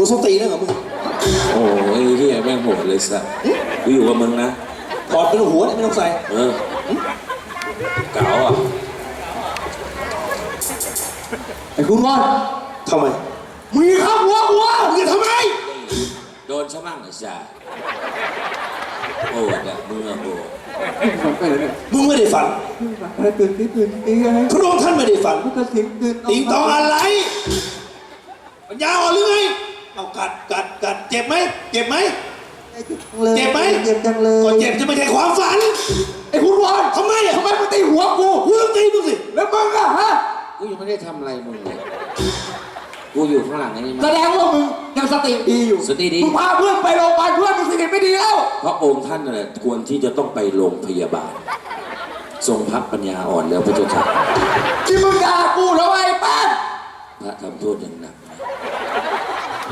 กูส้นตีนนะกับมึงโอ้ยเฮียแม่งโหดเลยสัสกูอยู่กับมึงนะถอดเป็นหัวเนี่ยไม่ต้องใส่เออเก๋าอะไอ้คุณวอนทำไมมึงข้ามหัวกูวะมึงจะทำไมโดนชะมั่งไอ้สัสโหดอะมึงอะโหดฝันไปเลยเนี่ยมึงไม่ได้ฝันอะไรตื่นตีตื่นตีอะไรพระองค์ท่านไม่ได้ฝันกูจะสิงตื่นติงตองอะไรปัญญาอ่อนหรือไง เอากัดกัดกัดเจ็บไหมเจ็บไหม เจ็บไหม เจ็บจังเลก็ยเจ็บจะไม่ใช่ความฝันไอ้คุณวอนทำไมอะทำไมมึงตีหัวกูกูต้องตีมึงสิแล้วมึงอะฮะกูยังไม่ได้ทำอะไรมึงเลยกูอยู่ข้างหลังไอ้นี่แสมาดงว่ามึงยังสติดีอยู่สติดีมึงพาเพื่อนไปโรงพยาบาลเพื่อนมึงสติไม่ดีแล้วเพราะองค์ท่านน่ะควรที่จะต้องไปโรงพยาบาล ทรงพักปัญญาอ่อนแล้วพระเจ้าค่ะที่มึงด่ากูทำไมแป้งพระทำโทษอย่างหนักนะ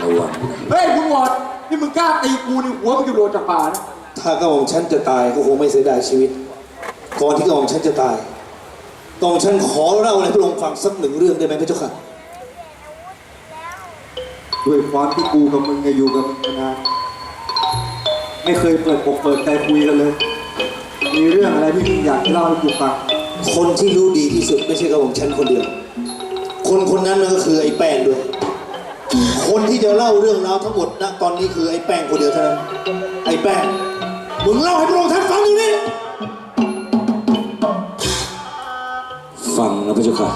ระวังนะเฮ้ยคุณวอนนี่มึงกล้าตีกูนี่หัวมึงจะโดนจากป่านะถ้ากระหม่อมฉันจะตายก็คงไม่เสียดายชีวิต ก่อนที่กระหม่อมฉันจะตายกระหม่อมฉันขอเล่าอะไรพระองค์ฟังสักหนึ่งเรื่องได้ไหมพระเจ้าค่ะ ด้วยความที่กูกับมึงเนี่ยอยู่กับมึงมานานไม่เคยเปิดอกเปิดใจคุยกันเลย มีเรื่องอะไรที่มึงอยากเล่าให้กูฟังคนที่รู้ดีที่สุดไม่ใช่กระหม่อมฉันคนเดียว คนคนนั้นนั่นก็คือไอ้แป้งด้วย คนที่จะเล่าเรื่องราวทั้งหมดนะตอนนี้คือไอ้แป้งคนเดียวเท่านั้น ไอ้แป้ง มึงเล่าให้พระองค์ท่านฟังดูนี่ฟังนะพระเจ้าค่ะ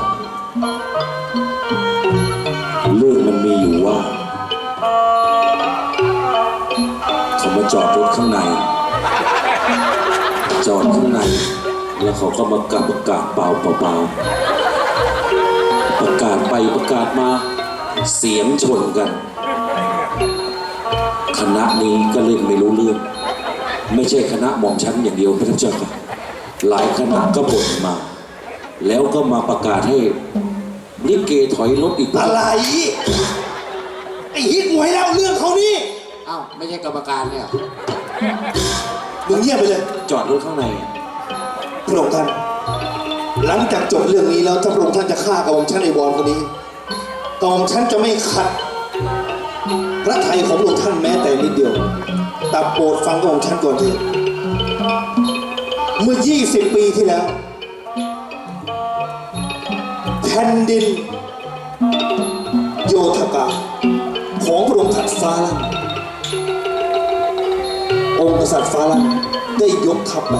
เรื่องมันมีอยู่ว่า เขามาจอดรถข้างใน จอดข้างใน แล้วเขาก็มากประกาศเปล่าเปล่าประกาศไปประกาศมา เสียงชนกัน คณะนี้ก็เล่นไม่รู้เรื่อง ไม่ใช่คณะหม่อมชั้นอย่างเดียวพระเจ้าค่ะหลายคณะก็บ่นมา แล้วก็มาประกาศให้ลิเกถอยรถอีกอะไรไอ้ฮิตหวยแล้วเรื่องเขานี่อ้าวไม่ใช่กรรมการเนี่ยมึงเงียบไปเลย จอดรถข้างในพระองค์ท่าน หลังจากจบเรื่องนี้แล้วถ้าพระองค์ท่านจะฆ่ากระหม่อมชั้นไอ้วอนคนนี้ กระหม่อมชั้นจะไม่ขัดพระไทยของพระองท่านแม้แต่นิดเดียวแต่โปรดฟังกระหม่อมชั้นก่อนเถิดเมื่อ 20 ปีที่แล้ว แผ่นดิน โยธกาของพระองค์ทัดฟ้าลันองค์กษัตริย์ฟ้าลันได้ยกทัพไป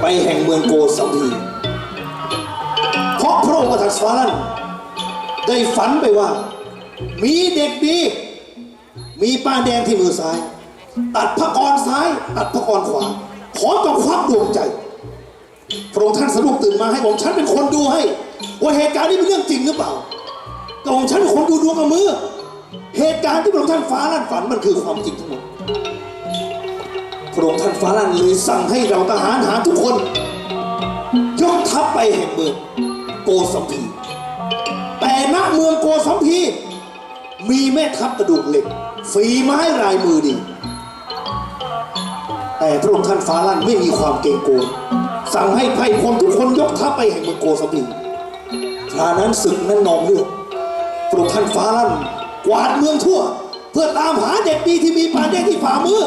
ไปแห่งเมืองโกสัมพีเพราะพระองค์กษัตริย์ฟ้าลัน ได้ฝันไปว่า มีเด็กดี มีป้าแดงที่มือซ้าย ตัดพระกรซ้าย ตัดพระกรขวาขอจงควักดวงใจพระองค์ท่านสรุปตื่นมาให้ผมฉันเป็นคนดูให้ ว่าเหตุการณ์นี้เป็นเรื่องจริงหรือเปล่าก็ผมฉันเป็นคนดูดวงกับมือ เหตุการณ์ที่พระองค์ท่านฟ้าลั่นฝันมันคือความจริงทั้งหมดพระองค์ท่านฟ้าลั่นเลยสั่งให้เราทหารหาทุกคน ยกทัพไปแห่งเมืองโกสัมพี แต่ณเมืองโกสัมพี มีแม่ทัพกระดูกเหล็ก ฝีไม้ลายมือดี แต่พระองค์ท่านฟ้าลั่นไม่มีความเกรงกลัวสั่งให้ไพร่พลทุกคนยกทัพไปแห่งเมืองโกสัมพีครานั้นศึกนั้นนองเลือดพระองค์ท่านฟ้าลั่นกวาดเมืองทั่ว เพื่อตามหาเด็กดีที่มีปานเด็กที่ฝ่ามือ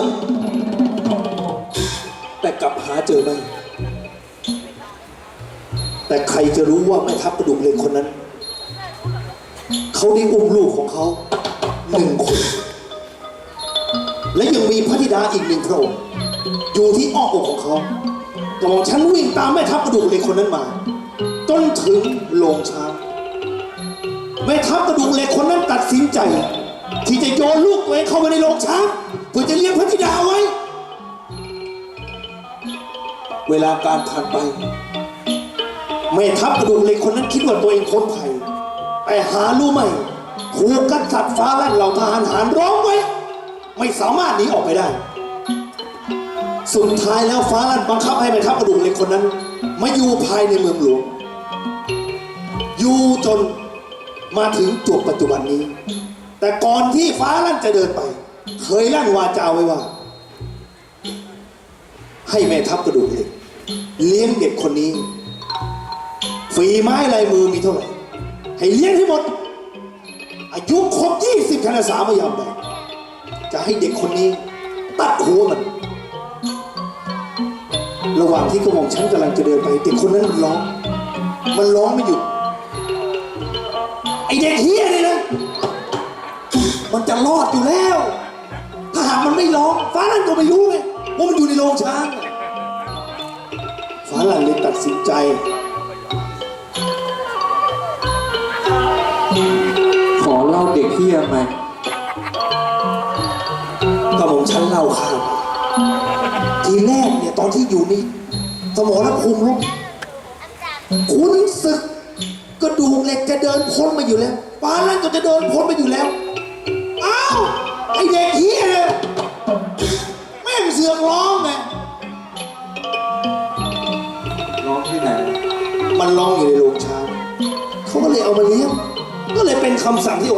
แต่กลับหาเจอไม่แต่ใครจะรู้ว่าแม่ทัพกระดูกเหล็กคนนั้น เขาได้อุ้มลูกของเขาหนึ่งคน และยังมีพระธิดาอีกหนึ่งพระองค์อยู่ที่อ้อมอกของเขากระหม่อมฉันวิ่งตามแม่ทัพกระดูกเหล็กคนนั้นมา จนถึงโรงช้างแม่ทัพกระดูกเหล็กคนนั้นตัดสินใจ ที่จะโยนลูกตัวเองเข้าไปในโรงช้างเพื่อจะเลี้ยงพระธิดาไว้ เวลาการผ่านไปแม่ทัพกระดูกเหล็กคนนั้นคิดว่าตัวเองพ้นภัย แต่หารู้ไหมถูกกษัตริย์ฟ้าลั่นเหล่าทหารหารร้องไว้ ไม่สามารถหนีออกไปได้ สุดท้ายแล้วฟ้าลั่นบังคับให้แม่ทัพกระดูกเหล็กคนนั้น มาอยู่ภายในเมืองหลวง อยู่จนมาถึงจุดปัจจุบันนี้ แต่ก่อนที่ฟ้าลั่นจะเดินไป เคยลั่นวาจาไว้ว่า ให้แม่ทัพกระดูกเหล็กเลี้ยงเด็กคนนี้ ฝีไม้ลายมือมีเท่าไหร่ ให้เลี้ยงให้หมด อายุครบ20คณะสามายามใดจะให้เด็กคนนี้ ตัดหัวมัน ระหว่างที่กระหม่อมฉันกำลังจะเดินไปเด็กคนนั้นมันร้อง มันร้องไม่หยุด ไอเด็กเฮียเลยนะ มันจะรอดอยู่แล้ว ถ้าหากมันไม่ร้อง ฟ้าลั่นก็ไม่รู้ไงว่ามันอยู่ในโรงช้างฟ้าลั่นเลยตัดสินใจ ขอเล่าเด็กเฮียไหมกระหม่อมฉันเล่าข้ามทีแรกเนี่ยตอนที่อยู่นี่สมรภูมิรบขุนศึกกระดูกเหล็กจะเดินพ้นมาอยู่แล้วฟ้าลั่นก็จะเดินพ้นมาอยู่แล้ว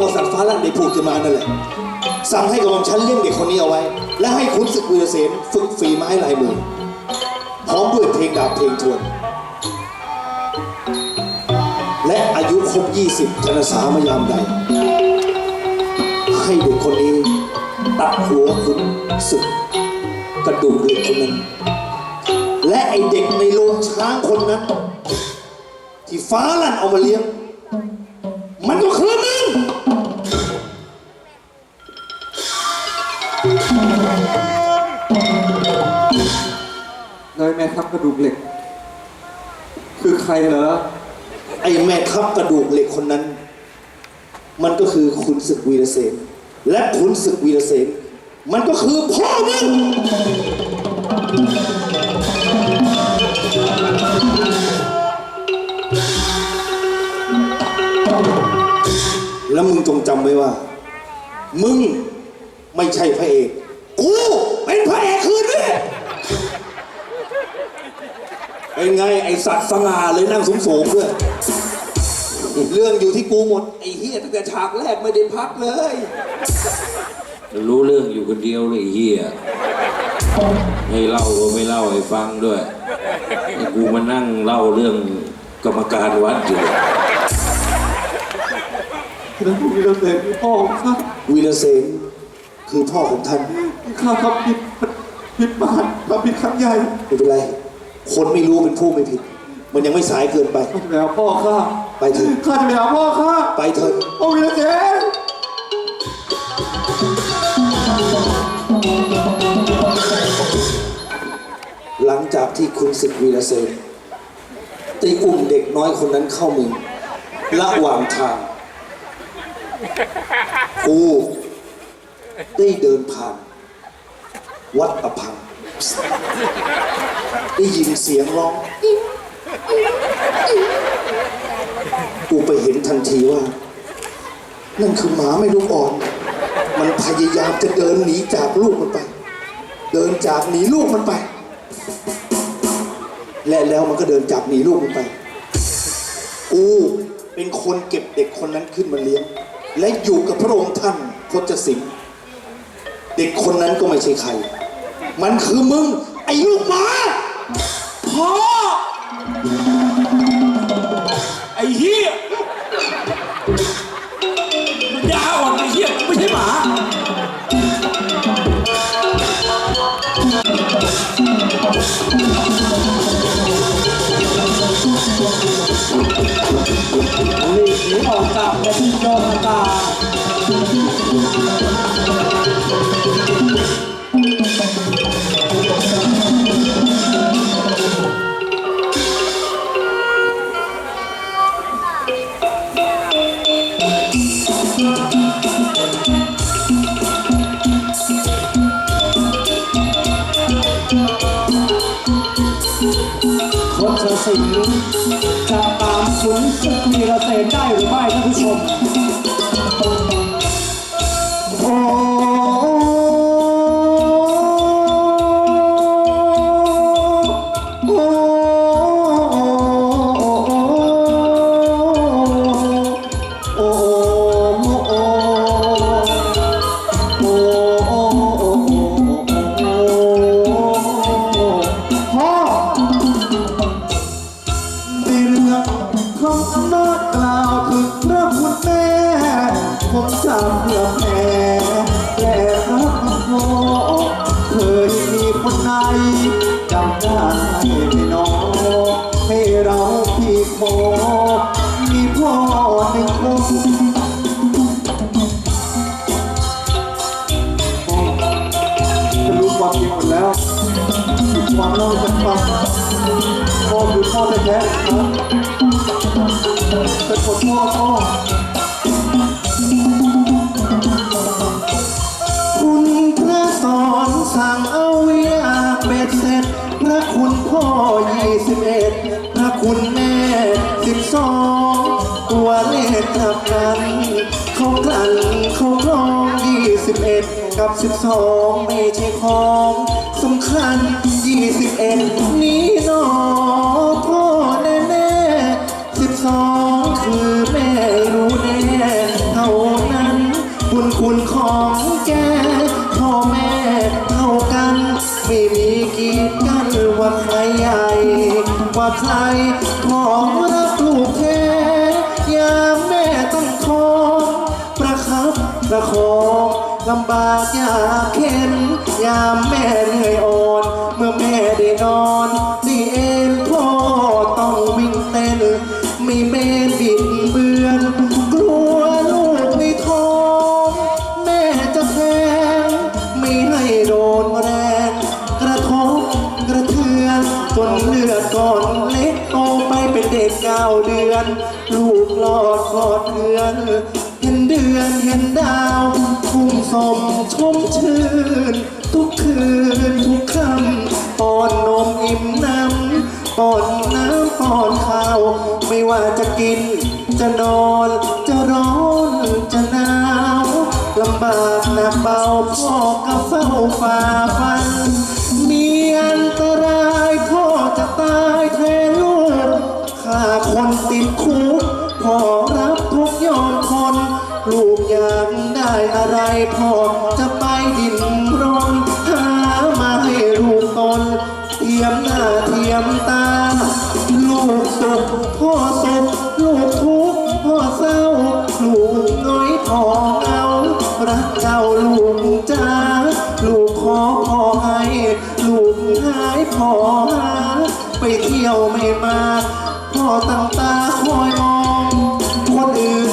คำสั่งที่องค์กษัตริย์ฟ้าลั่นได้พูดขึ้นมานั่นแหละสั่งให้กระหม่อมชั้นเลี้ยงเด็กคนนี้เอาไว้ และให้ขุนศึกวีรเสนฝึกฝีไม้ลายมือพร้อมด้วยเพลงดาบเพลงทวน และอายุครบ 20ชนสามยามใด ให้เด็กคนนี้ตัดหัวขุนศึกกระดูกเหล็กคนนั้น และไอเด็กในโรงช้างคนนั้น ที่ฟ้าลั่นเอามาเลี้ยง มันก็คือ ทัพกระดูกเหล็ก คือใครเหรอ ไอแม่ทัพกระดูกเหล็กคนนั้น มันก็คือขุนศึกวีรเสนและขุนศึกวีรเสนมันก็คือพ่อมึงแล้วมึงจงจำไว้ว่า มึงไม่ใช่พระเอก เป็นไงไอสัตว์สง่าเลยนั่งสูงๆด้วยเรื่องอยู่ที่กูหมดไอ้เฮียตั้งแต่ฉากแรกไม่ได้พักเลย รู้เรื่องอยู่คนเดียวเลยไอ้เฮียให้เล่าก็ไม่เล่าให้ฟังด้วยให้กูมานั่งเล่าเรื่องกรรมการวัดอยู่แล้วคุณวีรเสนคือพ่อของข้าวีรเสนคือพ่อของท่านที่ข้าทำผิดผิดบาปทำผิดครั้งใหญ่ไม่เป็นไร คนไม่รู้เป็นผู้ไม่ผิด มันยังไม่สายเกินไป ข้าจะไปหาพ่อข้าไปเถอะข้าจะไปหาพ่อข้าไปเถอะโอ้วีรเสนหลังจากที่คุณศึกวีรเสนได้อุ้มเด็กน้อยคนนั้นเข้าเมืองระหว่างทางกูได้เดินผ่าน วัดประพัง ได้ยินเสียงร้องกูไปเห็นทันทีว่า นั่นคือหมาไม่ลูกอ่อน มันพยายามจะเดินหนีจากลูกมันไป เดินจากหนีลูกมันไป และแล้วมันก็เดินจากหนีลูกมันไป กูเป็นคนเก็บเด็กคนนั้นขึ้นมาเลี้ยง และอยู่กับพระองค์ท่านพจสิงห์เด็กคนนั้นก็ไม่ใช่ใคร มันคือมึง ไอ้ลูกหมาพ่อไอ้เหี้ยมันยาอ่อนไอ้เหี้ยไม่ใช่หมา สีจะตามสุนศึกวีรเสนได้หรือไม่ท่านผู้ชม คือพ่อแท้ๆนะเป็นคนพ่อพ่อคุณพระสอนสั่งเอาอย่างเบ็ดเสร็จ พระคุณพ่อยี่สิบเอ็ดพระคุณแม่สิบสองตัวเลขกลับกันเขากลั่นเขากรองยี่สิบเอ็ดกับสิบสองไม่ใช่ของสำคัญยี่สิบเอ็ดนี้นอพ่อแน่แน่ สองคือแม่รู้แน่เท่านั้น บุญคุณของแกพ่อแม่เท่ากัน ไม่มีกีดกันว่าใครใหญ่กว่าใครพ่อรักลูกแท้ยามแม่ต้องท้องประคับประคองลำบากยากเข็นยามแม่เหนื่อยอ่อน เมื่อแม่ได้นอนาเดือน ลูกหลอดคลอดเดือน เห็นเดือนเห็นดาวทุ่งสมชมชื่น ทุกคืนทุกค่ำป้อนนมอิ่มน้ำป้อนน้ำป้อนข้าว ไม่ว่าจะกิน จะนอน จะร้อนจะหนาวลำบากหนักเบาพ่อก็เฝ้าฝ่าฟัน คนติดคุกพ่อรับทุกยอมทนลูกอยากได้อะไรพ่อจะไปดินรนหามาให้ลูกตนเทียมหน้าเทียมตา ลูกสุขพ่อสุขลูกทุกข์พ่อเศร้า ลูกน้อยพ่อเอารักเจ้าลูกจ้าลูกขอพ่อให้ ลูกหายพ่อหาไปเที่ยวไม่มา ตั้งตาคอยมอง คนอื่น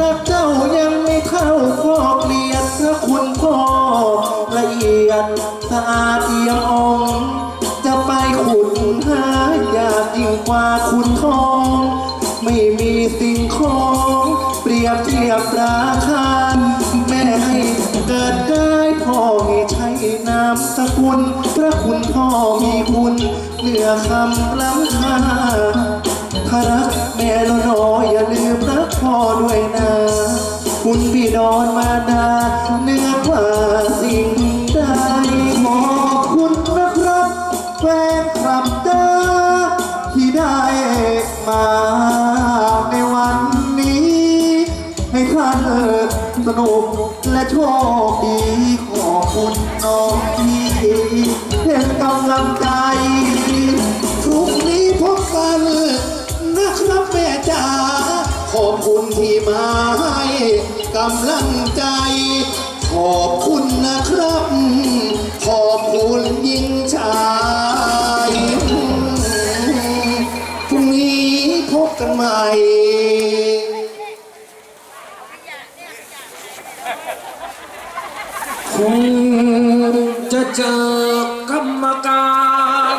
รักเจ้ายังไม่เท่าพ่อเกลียดพระคุณพ่อละเอียดสะอาดเอี่ยมอ่องจะไปขุดหายากยิ่งกว่าคุณทอง ไม่มีสิ่งของเปรียบเทียบราคาแม่ให้เกิดได้พ่อมีใช้นามสกุล พระคุณพ่อมีคุณเหนือคำล้ำค่า ถ้ารักแม่ล้วน้อยอย่าลืมรักพ่อด้วยนะคุณพี่ดอนมาดาเนื้อกว่าสิ่งใดขอบคุณนะครับแฟนคลับเด้อที่ได้มาในวันนี้ ให้ท่านสนุกและโชคดีขอบคุณน้องที่เป็นกำลังใจ มาให้กำลังใจ ขอบคุณนะครับ ขอบคุณยิ่งชายพรุ่งนี้พบกันใหม่คงจะเจอกรรมการ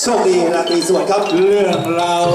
โชคดีราตรีสวัสดิ์ครับ เรื่องราว